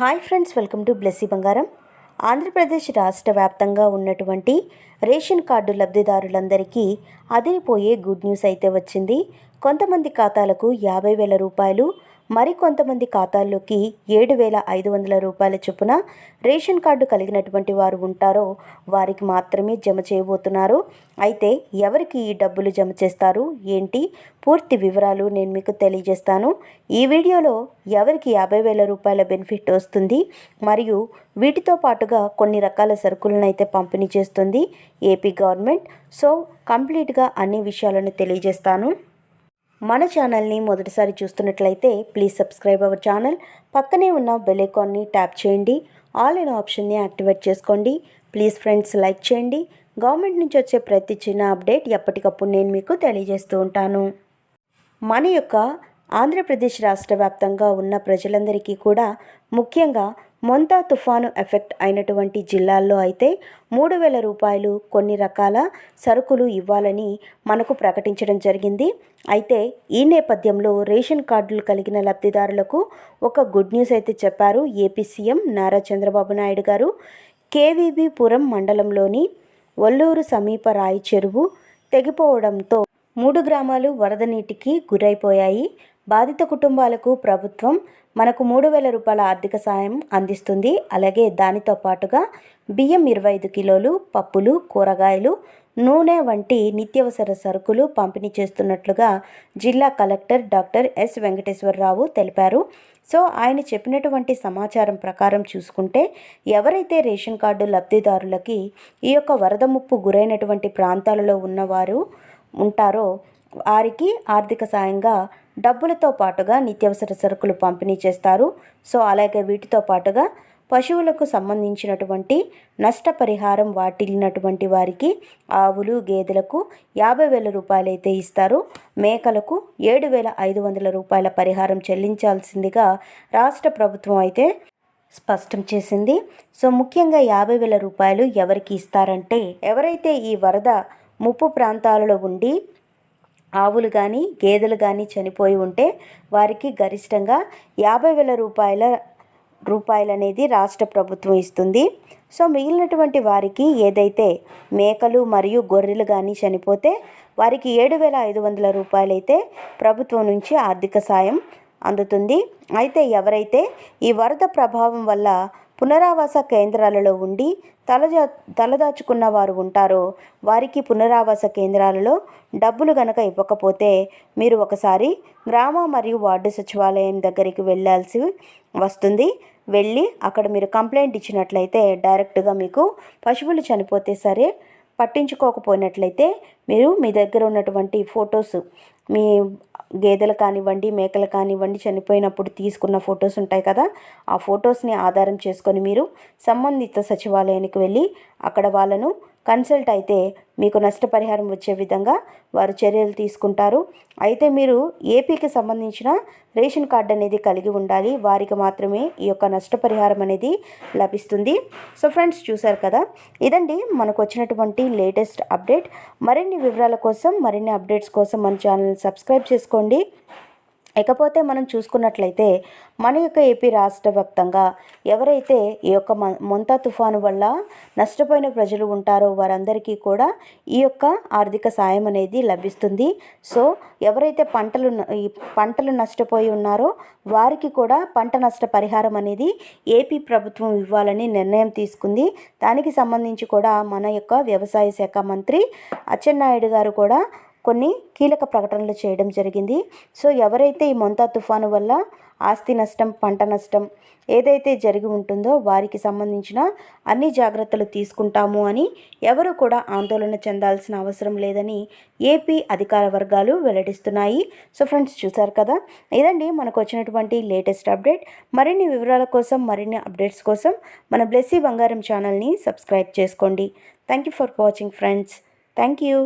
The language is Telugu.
Hi friends welcome to Blessy Bangaram. Andhra Pradesh రాష్ట్ర వ్యాప్తంగా ఉన్నటువంటి రేషన్ కార్డు లబ్ధిదారులందరికీ అదిరిపోయే గుడ్ న్యూస్ అయితే వచ్చింది. కొంతమంది ఖాతాలకు యాభై వేల రూపాయలు మరికొంతమంది ఖాతాల్లోకి ఏడు వేల ఐదు వందల రూపాయల చొప్పున రేషన్ కార్డు కలిగినటువంటి వారు ఉంటారో వారికి మాత్రమే జమ చేయబోతున్నారు. అయితే ఎవరికి ఈ డబ్బులు జమ చేస్తారు? ఏంటి? పూర్తి వివరాలు నేను మీకు తెలియజేస్తాను. ఈ వీడియోలో ఎవరికి యాభై వేల రూపాయల బెనిఫిట్ వస్తుంది మరియు వీటితో పాటుగా కొన్ని రకాల సరుకులను అయితే పంపిణీ చేస్తుంది ఏపీ గవర్నమెంట్. సో కంప్లీట్గా అన్ని విషయాలను తెలియజేస్తాను. మన ఛానల్ని మొదటిసారి చూస్తున్నట్లయితే ప్లీజ్ సబ్స్క్రైబ్ అవర్ ఛానల్. పక్కనే ఉన్న బెల్ ఐకాన్ని ట్యాప్ చేయండి. ఆల్ ఇన్ ఆప్షన్ని యాక్టివేట్ చేసుకోండి. ప్లీజ్ ఫ్రెండ్స్ లైక్ చేయండి. గవర్నమెంట్ నుంచి వచ్చే ప్రతి చిన్న అప్డేట్ ఎప్పటికప్పుడు నేను మీకు తెలియజేస్తూ ఉంటాను. మన యొక్క ఆంధ్రప్రదేశ్ రాష్ట్ర వ్యాప్తంగా ఉన్న ప్రజలందరికీ కూడా ముఖ్యంగా మొంతా తుఫాను ఎఫెక్ట్ అయినటువంటి జిల్లాల్లో అయితే మూడు వేల రూపాయలు కొన్ని రకాల సరుకులు ఇవ్వాలని మనకు ప్రకటించడం జరిగింది. అయితే ఈ నేపథ్యంలో రేషన్ కార్డులు కలిగిన లబ్ధిదారులకు ఒక గుడ్ న్యూస్ అయితే చెప్పారు ఏపీ సీఎం నారా చంద్రబాబు నాయుడు గారు. కేవీబీపురం మండలంలోని ఒల్లూరు సమీప రాయి చెరువు తెగిపోవడంతో మూడు గ్రామాలు వరద నీటికి గురైపోయాయి. బాధిత కుటుంబాలకు ప్రభుత్వం మనకు మూడు వేల రూపాయల ఆర్థిక సాయం అందిస్తుంది. అలాగే దానితో పాటుగా బియ్యం ఇరవై ఐదు కిలోలు పప్పులు కూరగాయలు నూనె వంటి నిత్యావసర సరుకులు పంపిణీ చేస్తున్నట్లుగా జిల్లా కలెక్టర్ డాక్టర్ ఎస్ వెంకటేశ్వరరావు తెలిపారు. సో ఆయన చెప్పినటువంటి సమాచారం ప్రకారం చూసుకుంటే ఎవరైతే రేషన్ కార్డు లబ్ధిదారులకి ఈ యొక్క వరద ముప్పు గురైనటువంటి ప్రాంతాలలో ఉన్నవారు ఉంటారో వారికి ఆర్థిక సాయంగా డబ్బులతో పాటుగా నిత్యావసర సరుకులు పంపిణీ చేస్తారు. సో అలాగే వీటితో పాటుగా పశువులకు సంబంధించినటువంటి నష్టపరిహారం వాటిల్లినటువంటి వారికి ఆవులు గేదెలకు యాభై వేల రూపాయలు అయితే ఇస్తారు. మేకలకు ఏడు వేల ఐదు వందల రూపాయల పరిహారం చెల్లించాల్సిందిగా రాష్ట్ర ప్రభుత్వం అయితే స్పష్టం చేసింది. సో ముఖ్యంగా యాభై వేల రూపాయలు ఎవరికి ఇస్తారంటే ఎవరైతే ఈ వరద ముప్పు ప్రాంతాలలో ఉండి ఆవులు కానీ గేదెలు కానీ చనిపోయి ఉంటే వారికి గరిష్టంగా యాభై వేల రూపాయల రూపాయలు అనేది రాష్ట్ర ప్రభుత్వం ఇస్తుంది. సో మిగిలినటువంటి వారికి ఏదైతే మేకలు మరియు గొర్రెలు కానీ చనిపోతే వారికి ఏడు వేల ఐదు వందల రూపాయలైతే ప్రభుత్వం నుంచి ఆర్థిక సాయం అందుతుంది. అయితే ఎవరైతే ఈ వరద ప్రభావం వల్ల పునరావాస కేంద్రాలలో ఉండి తలజా తలదాచుకున్న వారు ఉంటారో. వారికి పునరావాస కేంద్రాలలో డబ్బులు గనక ఇవ్వకపోతే మీరు ఒకసారి గ్రామ మరియు వార్డు సచివాలయం దగ్గరికి వెళ్ళాల్సి వస్తుంది. వెళ్ళి అక్కడ మీరు కంప్లైంట్ ఇచ్చినట్లయితే డైరెక్ట్గా మీకు పశువులు చనిపోతే సరే పట్టించుకోకపోయినట్లయితే మీరు మీ దగ్గర ఉన్నటువంటి ఫొటోస్ మీ గేదెలు కానివ్వండి మేకలు కానివ్వండి చనిపోయినప్పుడు తీసుకున్న ఫొటోస్ ఉంటాయి కదా ఆ ఫొటోస్ని ఆధారం చేసుకొని మీరు సంబంధిత సచివాలయానికి వెళ్ళి అక్కడ వాళ్ళను కన్సల్ట్ అయితే మీకు నష్టపరిహారం వచ్చే విధంగా వారు చర్యలు తీసుకుంటారు. అయితే మీరు ఏపీకి సంబంధించిన రేషన్ కార్డు అనేది కలిగి ఉండాలి. వారికి మాత్రమే ఈ యొక్క నష్టపరిహారం అనేది లభిస్తుంది. సో ఫ్రెండ్స్ చూశారు కదా? ఇదండి మనకు వచ్చినటువంటి లేటెస్ట్ అప్డేట్. మరిన్ని వివరాల కోసం మరిన్ని అప్డేట్స్ కోసం మన ఛానల్ సబ్స్క్రైబ్ చేసుకోండి. ఇకపోతే మనం చూసుకున్నట్లయితే మన యొక్క ఏపీ రాష్ట్ర వ్యాప్తంగా ఎవరైతే ఈ యొక్క మొంతా తుఫాను వల్ల నష్టపోయిన ప్రజలు ఉంటారో వారందరికీ కూడా ఈ యొక్క ఆర్థిక సాయం అనేది లభిస్తుంది. సో ఎవరైతే పంటలు ఈ పంటలు నష్టపోయి ఉన్నారో వారికి కూడా పంట నష్ట పరిహారం అనేది ఏపీ ప్రభుత్వం ఇవ్వాలని నిర్ణయం తీసుకుంది. దానికి సంబంధించి కూడా మన యొక్క వ్యవసాయ శాఖ మంత్రి అచ్చెన్నాయుడు గారు కూడా కొన్ని కీలక ప్రకటనలు చేయడం జరిగింది. సో ఎవరైతే ఈ మొంతా తుఫాను వల్ల ఆస్తి నష్టం పంట నష్టం ఏదైతే జరిగి ఉంటుందో వారికి సంబంధించిన అన్ని జాగ్రత్తలు తీసుకుంటాము అని ఎవరు కూడా ఆందోళన చెందాల్సిన అవసరం లేదని ఏపీ అధికార వర్గాలు వెల్లడిస్తున్నాయి. సో ఫ్రెండ్స్ చూసారు కదా? ఇదండి మనకు వచ్చినటువంటి లేటెస్ట్ అప్డేట్. మరిన్ని వివరాల కోసం మరిన్ని అప్డేట్స్ కోసం మన బ్లెస్సీ బంగారం ఛానల్ని సబ్స్క్రైబ్ చేసుకోండి. Thank you for watching friends. Thank you